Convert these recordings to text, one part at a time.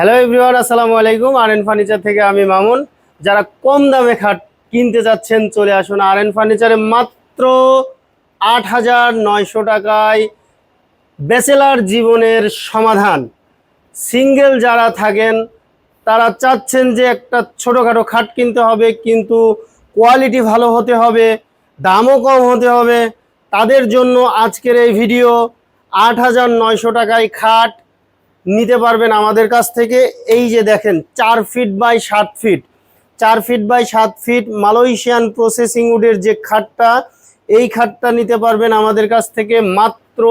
Hello everyone আসসালামু আলাইকুম। আর N furniture থেকে আমি মামুন। যারা কম দামে খাট কিনতে যাচ্ছেন, চলে আসুন আর এন ফার্নিচারে মাত্র আট হাজার নয়শো টাকায় ব্যাচেলার জীবনের সমাধান। সিঙ্গেল যারা থাকেন, তারা চাচ্ছেন যে একটা ছোটোখাটো খাট কিনতে হবে, কিন্তু কোয়ালিটি ভালো হতে হবে, দামও কম হতে হবে। তাদের জন্য আজকের এই ভিডিও আট হাজার নয়শো টাকায় খাট নিতে পারবেন আমাদের কাছ থেকে। এই যে দেখেন, চার ফিট বাই সাত ফিট চার ফিট বাই সাত ফিট মালয়েশিয়ান প্রসেসিং উডের যে খাটটা, এই খাটটা নিতে পারবেন আমাদের কাছ থেকে মাত্র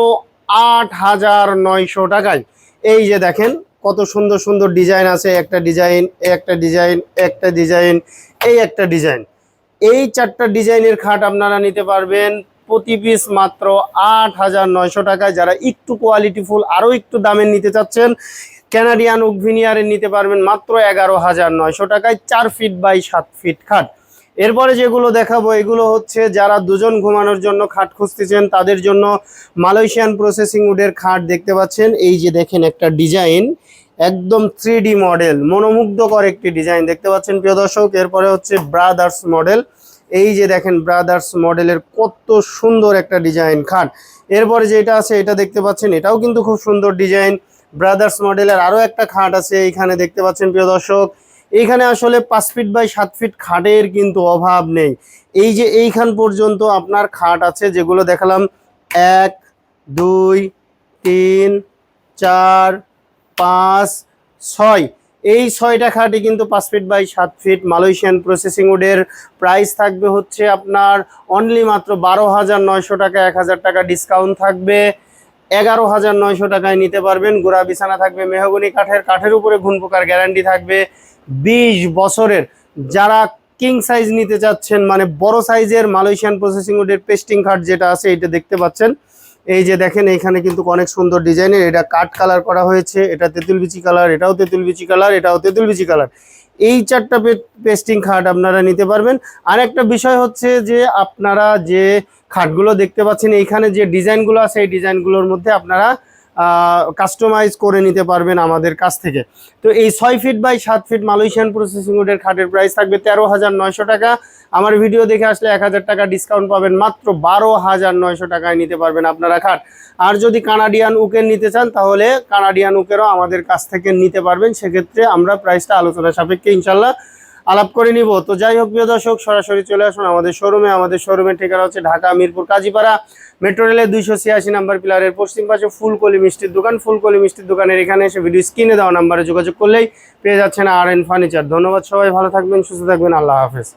আট হাজার নয়শো টাকায়। এই যে দেখেন, কত সুন্দর সুন্দর ডিজাইন আছে, একটা ডিজাইন একটা ডিজাইন একটা ডিজাইন, এই একটা ডিজাইন। এই চারটা ডিজাইনের খাট আপনারা নিতে পারবেন প্রতি পিস মাত্র আট হাজার নয়শো টাকায় যারা একটু কোয়ালিটিফুল আরও একটু দামের নিতে চাচ্ছেন ক্যানাডিয়ান উকভিনিয়ারের নিতে পারবেন মাত্র এগারো হাজার নয়শো টাকায় চার ফিট বাই সাত ফিট খাট। এরপরে যেগুলো দেখাবো, এগুলো হচ্ছে যারা দুজন ঘুমানোর জন্য খাট খুঁজতেছেন, তাদের জন্য মালয়েশিয়ান প্রসেসিং উডের খাট দেখতে পাচ্ছেন। এই যে দেখেন একটা ডিজাইন একদম থ্রি মডেল মনোমুগ্ধকর একটি ডিজাইন দেখতে পাচ্ছেন প্রিয় দর্শক। এরপরে হচ্ছে ব্রাদার্স মডেল এই যে দেখেন ব্রাদার্স মডেলের কত সুন্দর একটা ডিজাইন খাট। এরপরে যেটা আছে, এটা দেখতে পাচ্ছেন, এটাও কিন্তু খুব সুন্দর ডিজাইন ব্রাদার্স মডেলের আরও একটা খাট আছে, এইখানে দেখতে পাচ্ছেন, প্রিয় দর্শক। এইখানে আসলে পাঁচ ফিট বাই সাত ফিট খাটের কিন্তু অভাব নেই। এই যে এইখান পর্যন্ত আপনার খাট আছে, যেগুলো দেখালাম, এক, দুই, তিন, চার, পাঁচ, ছয়। এই ছয়টা খাটই কিন্তু পাঁচ ফিট বাই সাত ফিট মালয়েশিয়ান প্রসেসিং উডের প্রাইস থাকবে হচ্ছে আপনার অনলি মাত্র বারো হাজার নয়শো টাকা, এক হাজার টাকা ডিসকাউন্ট থাকবে। এগারো হাজার নয়শো টাকায় নিতে পারবেন। গোড়া বিছানা থাকবে, মেহগনি কাঠের কাঠের উপরে ঘুন পোকার গ্যারান্টি থাকবে। বিশ বছরের যারা কিং সাইজ নিতে চাচ্ছেন মানে বড় সাইজের মালয়েশিয়ান প্রসেসিং উডের পেস্টিং খাট যেটা আছে, এটা দেখতে পাচ্ছেন। এই যে দেখেন এখানে কিন্তু অনেক সুন্দর ডিজাইনের, এটা কাঠ কালার করা হয়েছে, এটা তেঁতুল বিচি কালার, এটাও তেঁতুল বিচি কালার, এটাও তেঁতুল বিচি কালার। এই চারটা পেস্টিং খাট আপনারা নিতে পারবেন। আর একটা বিষয় হচ্ছে যে, আপনারা যে খাটগুলো দেখতে পাচ্ছেন, এইখানে যে ডিজাইনগুলো আছে, এই ডিজাইনগুলোর মধ্যে আপনারা কাস্টমাইজ করে নিতে পারবেন আমাদের কাছ থেকে। তো এই ছয় ফিট বাই সাত ফিট মালয়েশিয়ান প্রসেসিং উডের খাটের প্রাইস থাকবে তেরো হাজার নয়শো টাকা। আমার ভিডিও দেখে আসলে এক হাজার টাকা ডিসকাউন্ট পাবেন মাত্র বারো হাজার নয়শো টাকায় নিতে পারবেন আপনারা খাট। আর যদি কানাডিয়ান উকের নিতে চান, তাহলে কানাডিয়ান উকেরও আমাদের কাছ থেকে নিতে পারবেন। সেক্ষেত্রে আমরা প্রাইসটা আলোচনা সাপেক্ষে ইনশাল্লাহ আলাপ করে নিব। তো যাই হোক, প্রিয় দর্শক, সরাসরি চলে আসুন আমাদের শোরুমে আমাদের শোরুমের ঠিকানা হচ্ছে ঢাকা, মিরপুর, কাজীপাড়া। মেট্রো রেলের দুইশো ছিয়াশি নাম্বার পিলারের পশ্চিম পাশে ফুলকলি মিষ্টির দোকান। ফুলকলি মিষ্টির দোকানের এখানে এসে ভিডিও স্ক্রিনে দেওয়া নাম্বারে যোগাযোগ করলেই পেয়ে যাচ্ছেন আর এন ফার্নিচার ধন্যবাদ সবাই, ভালো থাকবেন, সুস্থ থাকবেন। আল্লাহ হাফেজ।